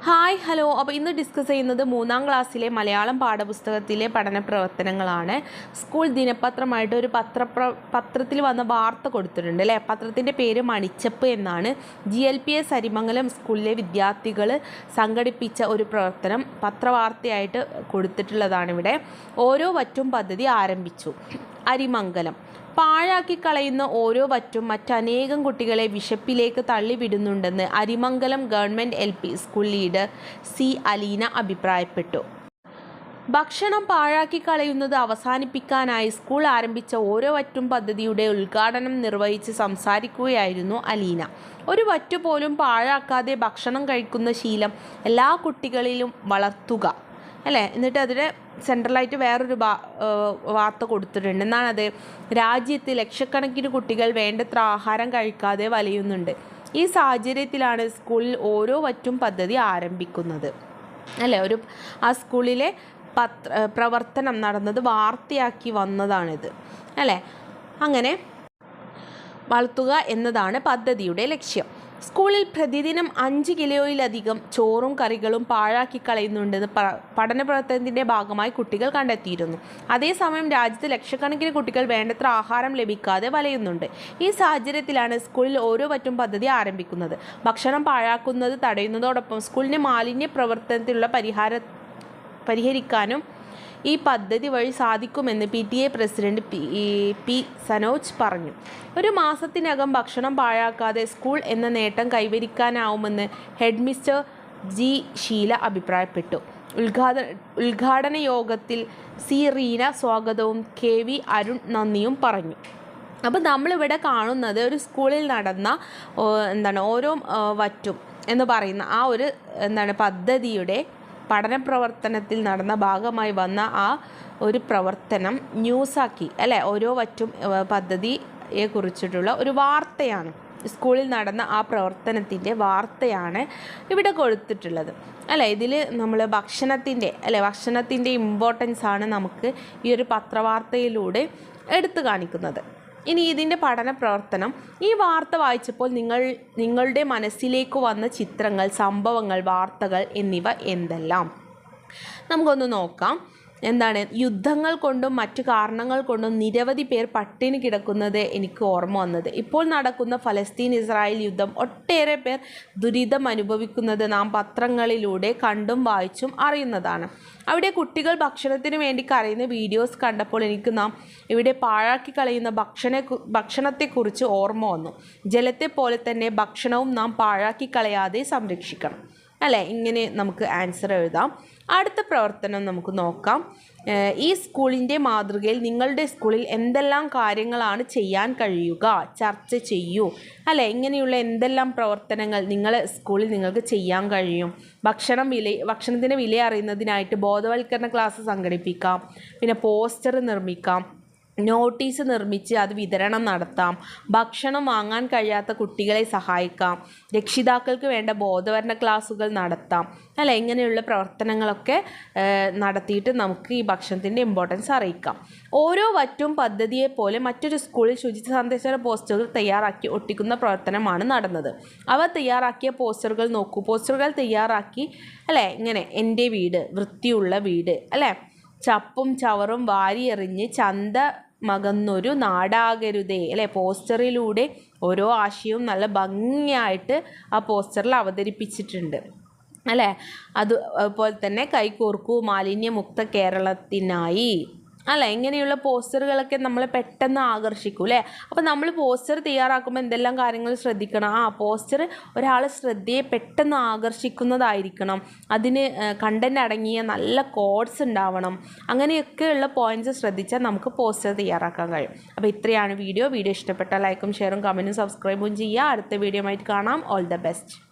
Hi hello. അപ്പോൾ ഇന്ന് discuss ചെയ്യുന്നത് മൂന്നാം ക്ലാസ്സിലെ മലയാളം പാഠപുസ്തകത്തിലെ പഠന പ്രവർത്തനങ്ങളാണ്. സ്കൂൾ ദിനപത്രമായിട്ട് ഒരു പത്രപ്ര പത്രത്തിൽ വന്ന വാർത്ത കൊടുത്തിട്ടുണ്ട് അല്ലേ? പത്രത്തിന്റെ പേര് മണിച്ചപ്പ് എന്നാണ്. G L P S Arimangalam സ്കൂളിലെ വിദ്യാർത്ഥികൾ സംഘടിപ്പിച്ച ഒരു പ്രവർത്തനം പത്രവാർത്തയായിട്ട് കൊടുത്തിട്ടുള്ളതാണ് ഇവിടെ ഓരോ വറ്റും പദ്ധതി ആരംഭിച്ചു. അരിമംഗലം. പാഴാക്കി കളയുന്ന ഓരോ വറ്റും മറ്റനേകം കുട്ടികളെ വിശപ്പിലേക്ക് തള്ളിവിടുന്നുണ്ടെന്ന് Arimangalam government L school leader C Aleena അഭിപ്രായപ്പെട്ടു. ഭക്ഷണം പാഴാക്കി കളയുന്നത് അവസാനിപ്പിക്കാനായി സ്കൂൾ ആരംഭിച്ച ഓരോ വറ്റും പദ്ധതിയുടെ ഉദ്ഘാടനം നിർവഹിച്ച് സംസാരിക്കുകയായിരുന്നു അലീന. ഒരു വറ്റു പോലും പാഴാക്കാതെ ഭക്ഷണം കഴിക്കുന്ന ശീലം എല്ലാ കുട്ടികളിലും വളർത്തുക. അല്ലേ? എന്നിട്ട് അതിന് സെൻട്രലായിട്ട് വേറൊരു വാർത്ത കൊടുത്തിട്ടുണ്ട്. എന്നാണത് രാജ്യത്ത് ലക്ഷക്കണക്കിന് കുട്ടികൾ വേണ്ടത്ര ആഹാരം കഴിക്കാതെ വലയുന്നുണ്ട്. ഈ സാഹചര്യത്തിലാണ് സ്കൂളിൽ ഓരോ വറ്റും പദ്ധതി ആരംഭിക്കുന്നത്. അല്ലേ? ഒരു ആ സ്കൂളിലെ പത്ര പ്രവർത്തനം നടന്നത് വാർത്തയാക്കി വന്നതാണിത്. അല്ലേ? അങ്ങനെ വളർത്തുക എന്നതാണ് പദ്ധതിയുടെ ലക്ഷ്യം. സ്കൂളിൽ പ്രതിദിനം അഞ്ച് കിലോയിലധികം ചോറും കറികളും പാഴാക്കി കളയുന്നുണ്ടെന്ന് പഠന പ്രവർത്തനത്തിന്റെ ഭാഗമായി കുട്ടികൾ കണ്ടെത്തിയിരുന്നു. അതേസമയം രാജ്യത്ത് ലക്ഷക്കണക്കിന് കുട്ടികൾ വേണ്ടത്ര ആഹാരം ലഭിക്കാതെ വലയുന്നുണ്ട്. ഈ സാഹചര്യത്തിലാണ് സ്കൂളിൽ ഓരോ പറ്റും പദ്ധതി ആരംഭിക്കുന്നത്. ഭക്ഷണം പാഴാക്കുന്നത് തടയുന്നതോടൊപ്പം സ്കൂളിന്റെ മാലിന്യ പ്രവർത്തനത്തിലുള്ള പരിഹാര പരിഹരിക്കാനും ഈ പദ്ധതി വഴി സാധിക്കുമെന്ന് P T A president P P Sanoj പറഞ്ഞു. ഒരു മാസത്തിനകം ഭക്ഷണം പാഴാക്കാതെ സ്കൂൾ എന്ന നേട്ടം കൈവരിക്കാനാവുമെന്ന് ഹെഡ് മിസ്റ്റർ ജി ഷീല അഭിപ്രായപ്പെട്ടു. ഉദ്ഘാടന ഉദ്ഘാടന യോഗത്തിൽ സി റീന സ്വാഗതവും കെ വി അരുൺ നന്ദിയും പറഞ്ഞു. അപ്പോൾ നമ്മളിവിടെ കാണുന്നത് ഒരു സ്കൂളിൽ നടന്ന എന്താണ് ഓരോ വറ്റും എന്ന് പറയുന്ന ആ ഒരു എന്താണ് പദ്ധതിയുടെ പഠന പ്രവർത്തനത്തിൽ നടന്ന ഭാഗമായി വന്ന ആ ഒരു പ്രവർത്തനം ന്യൂസാക്കി അല്ലേ? ഓരോ വറ്റും പദ്ധതിയെ കുറിച്ചിട്ടുള്ള ഒരു വാർത്തയാണ്. സ്കൂളിൽ നടന്ന ആ പ്രവർത്തനത്തിന്റെ വാർത്തയാണ് ഇവിടെ കൊടുത്തിട്ടുള്ളത്. അല്ലേ? ഇതിൽ നമ്മൾ ഭക്ഷണത്തിന്റെ അല്ലെ? ഭക്ഷണത്തിന്റെ ഇമ്പോർട്ടൻസ് ആണ് നമുക്ക് ഈ ഒരു പത്രവാർത്തയിലൂടെ എടുത്തു കാണിക്കുന്നത്. ഇനി ഇതിന്റെ പഠന പ്രവർത്തനം ഈ വാർത്ത വായിച്ചപ്പോൾ നിങ്ങൾ നിങ്ങളുടെ മനസ്സിലേക്ക് വന്ന ചിത്രങ്ങൾ സംഭവങ്ങൾ വാർത്തകൾ എന്നിവ എന്തെല്ലാം? നമുക്കൊന്ന് നോക്കാം. എന്താണ്? യുദ്ധങ്ങൾ കൊണ്ടും മറ്റു കാരണങ്ങൾ കൊണ്ടും നിരവധി പേർ പട്ടിണി കിടക്കുന്നത് എനിക്ക് ഓർമ്മ വന്നത്. ഇപ്പോൾ നടക്കുന്ന ഫലസ്തീൻ ഇസ്രായേൽ യുദ്ധം ഒട്ടേറെ പേർ ദുരിതം അനുഭവിക്കുന്നത് നാം പത്രങ്ങളിലൂടെ കണ്ടും വായിച്ചും അറിയുന്നതാണ്. അവിടെ കുട്ടികൾ ഭക്ഷണത്തിന് വേണ്ടി കരയുന്ന വീഡിയോസ് കണ്ടപ്പോൾ എനിക്ക് നാം ഇവിടെ പാഴാക്കി കളയുന്ന ഭക്ഷണ ഭക്ഷണത്തെക്കുറിച്ച് ഓർമ്മ വന്നു. ജലത്തെ പോലെ തന്നെ ഭക്ഷണവും നാം പാഴാക്കി കളയാതെ സംരക്ഷിക്കണം. അല്ലേ? ഇങ്ങനെ നമുക്ക് ആൻസർ എഴുതാം. അടുത്ത പ്രവർത്തനം നമുക്ക് നോക്കാം. ഈ സ്കൂളിന്റെ മാതൃകയിൽ നിങ്ങളുടെ സ്കൂളിൽ എന്തെല്ലാം കാര്യങ്ങളാണ് ചെയ്യാൻ കഴിയുക? ചർച്ച ചെയ്യൂ. അല്ലേ? ഇങ്ങനെയുള്ള എന്തെല്ലാം പ്രവർത്തനങ്ങൾ നിങ്ങൾ സ്കൂളിൽ നിങ്ങൾക്ക് ചെയ്യാൻ കഴിയും? ഭക്ഷണം വില ഭക്ഷണത്തിന്റെ വില അറിയുന്നതിനായിട്ട് ബോധവൽക്കരണ ക്ലാസ് സംഘടിപ്പിക്കാം. പിന്നെ പോസ്റ്റർ നിർമ്മിക്കാം. നോട്ടീസ് നിർമ്മിച്ച് അത് വിതരണം നടത്താം. ഭക്ഷണം വാങ്ങാൻ കഴിയാത്ത കുട്ടികളെ സഹായിക്കാം. രക്ഷിതാക്കൾക്ക് വേണ്ട ബോധവരണ ക്ലാസ്സുകൾ നടത്താം. അല്ല? ഇങ്ങനെയുള്ള പ്രവർത്തനങ്ങളൊക്കെ നടത്തിയിട്ട് നമുക്ക് ഈ ഭക്ഷണത്തിന്റെ ഇമ്പോർട്ടൻസ് അറിയിക്കാം. ഓരോ വറ്റും പദ്ധതിയെ പോലെ മറ്റൊരു സ്കൂളിൽ ശുചിത്വ സന്ദേശ പോസ്റ്ററുകൾ തയ്യാറാക്കി ഒട്ടിക്കുന്ന പ്രവർത്തനമാണ് നടന്നത്. അവ തയ്യാറാക്കിയ പോസ്റ്ററുകൾ നോക്കൂ. പോസ്റ്ററുകൾ തയ്യാറാക്കി അല്ലേ? ഇങ്ങനെ എന്റെ വീട് വൃത്തിയുള്ള വീട് അല്ലേ? ചപ്പും ചവറും വാരിയെറിഞ്ഞ് ചന്ത മകന്നൊരു നാടാകരുതേ. അല്ലേ? പോസ്റ്ററിലൂടെ ഓരോ ആശയവും നല്ല ഭംഗിയായിട്ട് ആ പോസ്റ്ററിൽ അവതരിപ്പിച്ചിട്ടുണ്ട്. അല്ലേ? അതുപോലെ തന്നെ കൈകോർക്കൂ മാലിന്യമുക്ത കേരളത്തിനായി അല്ല ഇങ്ങനെയുള്ള പോസ്റ്ററുകളൊക്കെ നമ്മൾ പെട്ടെന്ന് ആകർഷിക്കും അല്ലേ അപ്പോൾ നമ്മൾ പോസ്റ്റർ തയ്യാറാക്കുമ്പോൾ എന്തെല്ലാം കാര്യങ്ങൾ ശ്രദ്ധിക്കണം? ആ പോസ്റ്റർ ഒരാളെ ശ്രദ്ധയെ പെട്ടെന്ന് ആകർഷിക്കുന്നതായിരിക്കണം. അതിന് കണ്ടന്റ് അടങ്ങിയ നല്ല കോഡ്സ് ഉണ്ടാവണം. അങ്ങനെയൊക്കെയുള്ള പോയിന്റ്സ് ശ്രദ്ധിച്ചാൽ നമുക്ക് പോസ്റ്റർ തയ്യാറാക്കാൻ കഴിയും. അപ്പോൾ ഇത്രയാണ് വീഡിയോ വീഡിയോ ഇഷ്ടപ്പെട്ട ലൈക്കും ഷെയറും കമന്റും സബ്സ്ക്രൈബും ചെയ്യുക അടുത്ത വീഡിയോ ആയിട്ട് കാണാം. All the best